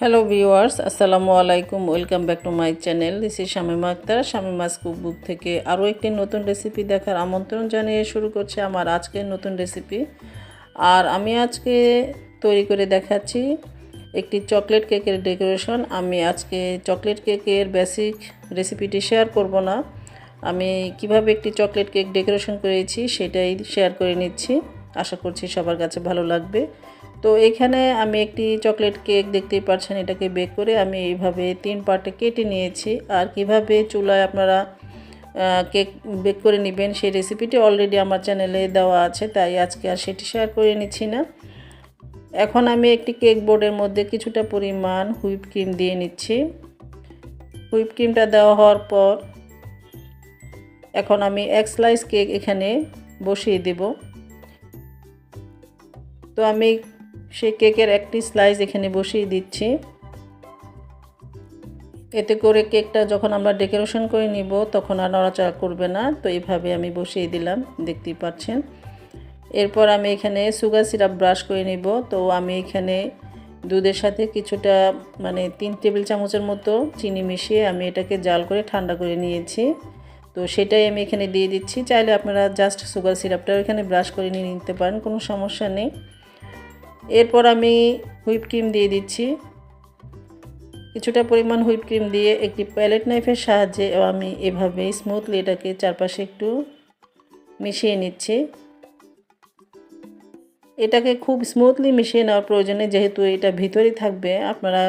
Hello viewers আসসালামু আলাইকুম welcome back to my channel this is Shamima Akter Shamima's cookbook থেকে আরও একটি নতুন রেসিপি দেখার আমন্ত্রণ জানিয়ে শুরু করছে আমার আজকের নতুন রেসিপি আর আমি আজকে তৈরি করে দেখাচ্ছি একটি চকলেট কেকের ডেকোরেশন আমি আজকে চকলেট কেকের বেসিক রেসিপিটি শেয়ার করব না। আমি কীভাবে একটি চকলেট কেক ডেকোরেশন করেছি সেটাই শেয়ার করে নিচ্ছি। আশা করছি সবার কাছে ভালো লাগবে। তো এখানে আমি একটি চকলেট কেক দেখতেই পাচ্ছেন, এটাকে বেক করে আমি এইভাবে তিন পার্টে কেটে নিয়েছি। আর কীভাবে চুলায় আপনারা কেক বেক করে নেবেন সেই রেসিপিটি অলরেডি আমার চ্যানেলে দেওয়া আছে, তাই আজকে আর সেটি শেয়ার করে নিচ্ছি না। এখন আমি একটি কেক বোর্ডের মধ্যে কিছুটা পরিমাণ হুইপ ক্রিম দিয়ে নিচ্ছি। হুইপ ক্রিমটা দেওয়া হওয়ার পর এখন আমি এক স্লাইস কেক এখানে বসিয়ে দেব। তো আমি সেই কেকের একটি স্লাইস এখানে বসিয়ে দিচ্ছি। এতে করে কেকটা যখন আমরা ডেকোরেশন করে নিব, তখন আর নড়াচড়া করবে না। তো এইভাবে আমি বসিয়ে দিলাম, দেখতেই পাচ্ছেন। এরপর আমি এখানে সুগার সিরাপ ব্রাশ করে নিব। তো আমি এখানে দুধের সাথে কিছুটা মানে তিন টেবিল চামচের মতো চিনি মিশিয়ে আমি এটাকে জাল করে ঠান্ডা করে নিয়েছি। তো সেটাই আমি এখানে দিয়ে দিচ্ছি। চাইলে আপনারা জাস্ট সুগার সিরাপটাও এখানে ব্রাশ করে নিয়ে নিতে পারেন, কোনো সমস্যা নেই। এরপর আমি হুইপ ক্রিম দিয়ে দিচ্ছি। কিছুটা পরিমাণ হুইপ ক্রিম দিয়ে একটি প্যালেট নাইফের সাহায্যে আমি এভাবে স্মুথলি এটাকে চারপাশে একটু মিশিয়ে নিচ্ছি। এটাকে খুব স্মুথলি মিশিয়ে নেওয়ার প্রয়োজনে যেহেতু এটা ভিতরেই থাকবে, আপনারা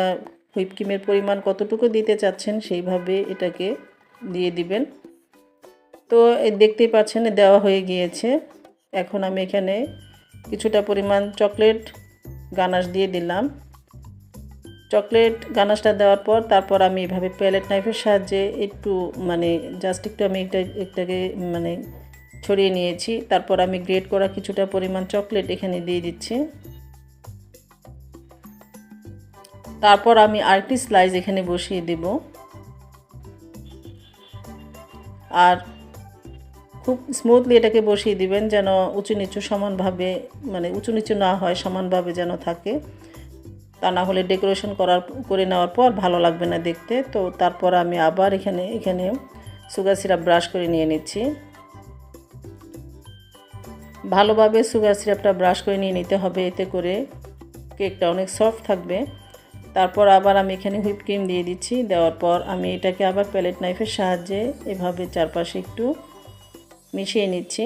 হুইপ ক্রিমের পরিমাণ কতটুকু দিতে চাচ্ছেন সেইভাবে এটাকে দিয়ে দিবেন। তো দেখতেই পাচ্ছেন, দেওয়া হয়ে গিয়েছে। এখন আমি এখানে কিছুটা পরিমাণ চকলেট গানাশ দিয়ে দিলাম। চকলেট গানাশটা দেওয়ার পর তারপর আমি এভাবে প্যালেট নাইফের সাহায্যে একটু মানে জাস্ট একটু আমি এটা একটাকে মানে ছড়িয়ে নিয়েছি। তারপর আমি গ্রেট করা কিছুটা পরিমাণ চকলেট এখানে দিয়ে দিচ্ছি। তারপর আমি আরেকটি স্লাইস এখানে বসিয়ে দেব। আর খুব স্মুথলি এটাকে বসিয়ে দিবেন যেন উঁচু নিচু সমানভাবে মানে উঁচু নিচু না হয়, সমানভাবে যেন থাকে। তা না হলে ডেকোরেশন করার, করে নেওয়ার পর ভালো লাগবে না দেখতে। তো তারপর আমি আবার এখানে এখানে সুগার সিরাপ ব্রাশ করে নিয়ে নিচ্ছি। ভালোভাবে সুগার সিরাপটা ব্রাশ করে নিয়ে নিতে হবে এতে করে। কেকটা অনেক সফট থাকবে। তারপর আবার আমি এখানে হুইপ ক্রিম দিয়ে দিচ্ছি। দেওয়ার পর আমি এটাকে আবার প্যালেট নাইফের সাহায্যে এভাবে চারপাশে একটু মিশিয়ে নিচ্ছি।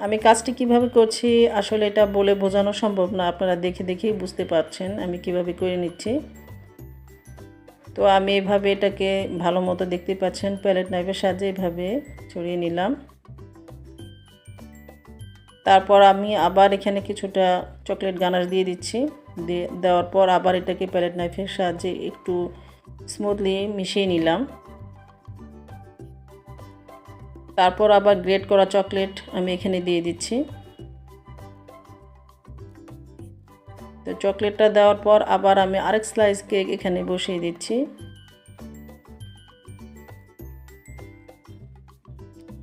আমি কাজটি কীভাবে করছি আসলে এটা বলে বোঝানো সম্ভব না। আপনারা দেখে দেখেই বুঝতে পারছেন আমি কীভাবে করে নিচ্ছি। তো আমি এভাবে এটাকে ভালো মতো দেখতে পাচ্ছেন, প্যালেট নাইফের সাহায্যে এভাবে ছড়িয়ে নিলাম। তারপর আমি আবার এখানে কিছুটা চকলেট গানাশ দিয়ে দিচ্ছি। দেওয়ার পর আবার এটাকে প্যালেট নাইফের সাহায্যে একটু স্মুথলি মিশিয়ে নিলাম। তারপর আবার গ্রেট করা চকলেট আমি এখানে দিয়ে দিচ্ছি। তো চকলেটটা দেওয়ার পর আবার আমি আরেক স্লাইস কেক এখানে বসিয়ে দিচ্ছি।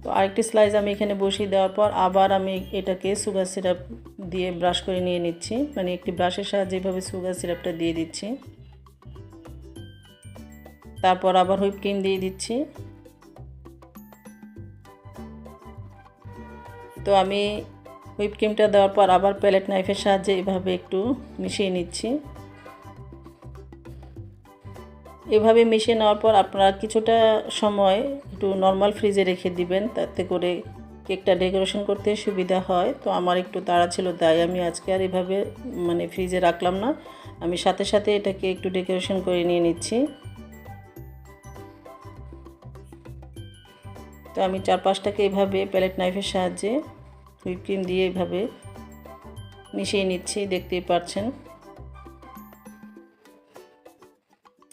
তো আরেকটি স্লাইস আমি এখানে বসিয়ে দেওয়ার পর আবার আমি এটাকে সুগার সিরাপ দিয়ে ব্রাশ করে নিয়ে নিচ্ছি। মানে একটি ব্রাশের সাহায্যে এভাবে সুগার সিরাপটা দিয়ে দিচ্ছি। তারপর আবার হুইপ ক্রিম দিয়ে দিচ্ছি। তো আমি হুইপ ক্রিমটা দেওয়ার পর আবার প্যালেট নাইফের সাহায্যে এভাবে একটু মিশিয়ে নিচ্ছি। এভাবে মিশিয়ে নেওয়ার পর আপনারা কিছুটা সময় একটু নর্মাল ফ্রিজে রেখে দিবেন, তাতে করে কেকটা ডেকোরেশন করতে সুবিধা হয়। তো আমার একটু তাড়া ছিল, তাই আমি আজকে আর এভাবে মানে ফ্রিজে রাখলাম না। আমি সাথে সাথে এটাকে একটু ডেকোরেশন করে নিয়ে নিচ্ছি। তো আমি চার পাঁচটাকে এভাবে প্যালেট নাইফের সাহায্যে হুইপ ক্রিম দিয়ে এভাবে মিশিয়ে নিচ্ছি, দেখতেই পাচ্ছেন।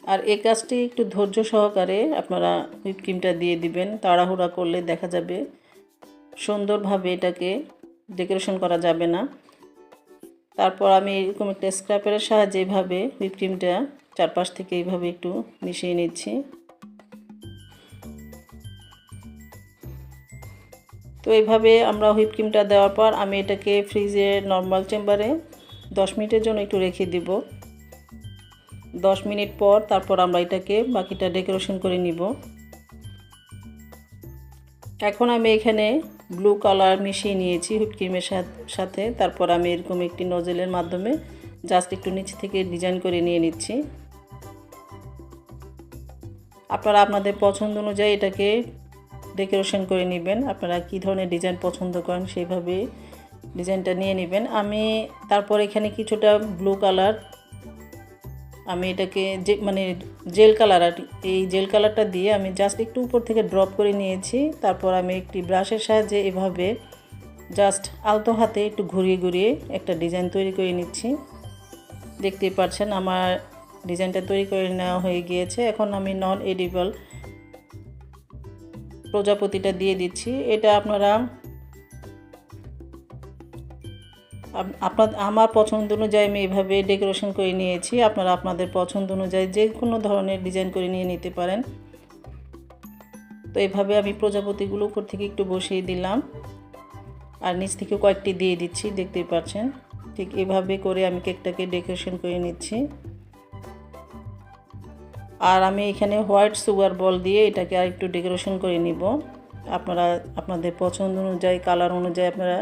আর এই কাজটি একটু ধৈর্য সহকারে আপনারা হুইপ ক্রিমটা দিয়ে দিবেন। তাড়াহুড়া করলে দেখা যাবে সুন্দরভাবে এটাকে ডেকোরেশন করা যাবে না। তারপর আমি এরকম একটা স্ক্র্যাপের সাহায্যে এইভাবে হুইপ ক্রিমটা চারপাশ থেকে এইভাবে একটু মিশিয়ে নিচ্ছি। তো এইভাবে আমরা হুইপ ক্রিমটা দেওয়ার পর আমি এটাকে ফ্রিজে নর্মাল চেম্বারে দশ মিনিটের জন্য একটু রেখে দিব। দশ মিনিট পর তারপর আমরা এটাকে বাকিটা ডেকোরেশন করে নিব। এখন আমি এখানে ব্লু কালার মিশিয়ে নিয়েছি হুইপ ক্রিমের সাথে তারপর আমি এরকম একটি নজেলের মাধ্যমে জাস্ট একটু নিচে থেকে ডিজাইন করে নিয়ে নিচ্ছি। আপনারা আপনাদের পছন্দ অনুযায়ী এটাকে ডেকোরেশন করে নেবেন। আপনারা কী ধরনের ডিজাইন পছন্দ করেন সেইভাবে ডিজাইনটা নিয়ে নেবেন। আমি তারপর এখানে কিছুটা ব্লু কালার আমি এটাকে যে মানে জেল কালার আর এই জেল কালারটা দিয়ে আমি জাস্ট একটু উপর থেকে ড্রপ করে নিয়েছি। তারপর আমি একটি ব্রাশের সাহায্যে এভাবে জাস্ট আলতো হাতে একটু ঘুরিয়ে ঘুরিয়ে একটা ডিজাইন তৈরি করে নিচ্ছি। দেখতেই পাচ্ছেন আমার ডিজাইনটা তৈরি করে নেওয়া হয়ে গিয়েছে। এখন আমি নন এডিবল প্রজাপতিটা দিয়ে দিচ্ছি। এটা আপনারা আপনার, আমার পছন্দ অনুযায়ী আমি এভাবে ডেকোরেশন করে নিয়েছি। আপনারা আপনাদের পছন্দ অনুযায়ী যে কোনো ধরনের ডিজাইন করে নিয়ে নিতে পারেন। তো এভাবে আমি প্রজাপতিগুলো উপর থেকে একটু বসিয়ে দিলাম। আর নিচ থেকে কয়েকটি দিয়ে দিচ্ছি, দেখতেই পাচ্ছেন। ঠিক এভাবে করে আমি কেকটাকে ডেকোরেশন করে নিচ্ছি। আর আমি এখানে হোয়াইট সুগার বল দিয়ে এটাকে আর একটু ডেকোরেশন করে নিব। আপনারা, আপনাদের পছন্দ অনুযায়ী, কালার অনুযায়ী আপনারা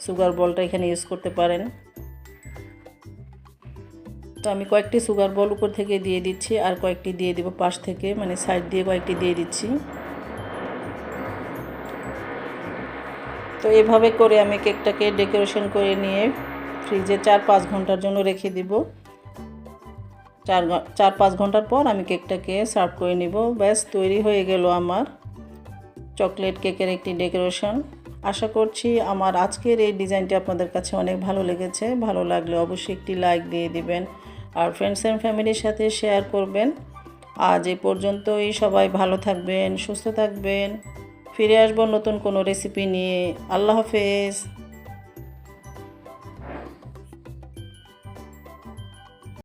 সুগার বলটা এখানে ইউজ করতে পারেন। তো আমি কয়েকটি সুগার বল উপর থেকে দিয়ে দিচ্ছি আর কয়েকটি দিয়ে দিব পাশ থেকে মানে সাইড দিয়ে কয়েকটি দিয়ে দিচ্ছি। তো এভাবে করে আমি কেকটাকে ডেকোরেশন করে নিয়ে ফ্রিজে চার পাঁচ ঘণ্টার জন্য রেখে দিব। চার চার পাঁচ ঘণ্টার পর আমি কেকটাকে সার্ভ করে নিব। ব্যাস, তৈরি হয়ে গেল আমার চকলেট কেকের একটি ডেকোরেশন। আশা করছি আমার আজকের এই ডিজাইনটি আপনাদের কাছে অনেক ভালো লেগেছে। ভালো লাগলে অবশ্যই একটি লাইক দিয়ে দিবেন আর ফ্রেন্ডস অ্যান্ড ফ্যামিলির সাথে শেয়ার করবেন। আজ এই পর্যন্তই। সবাই ভালো থাকবেন, সুস্থ থাকবেন। ফিরে আসব নতুন কোনো রেসিপি নিয়ে। আল্লাহ হাফেজ।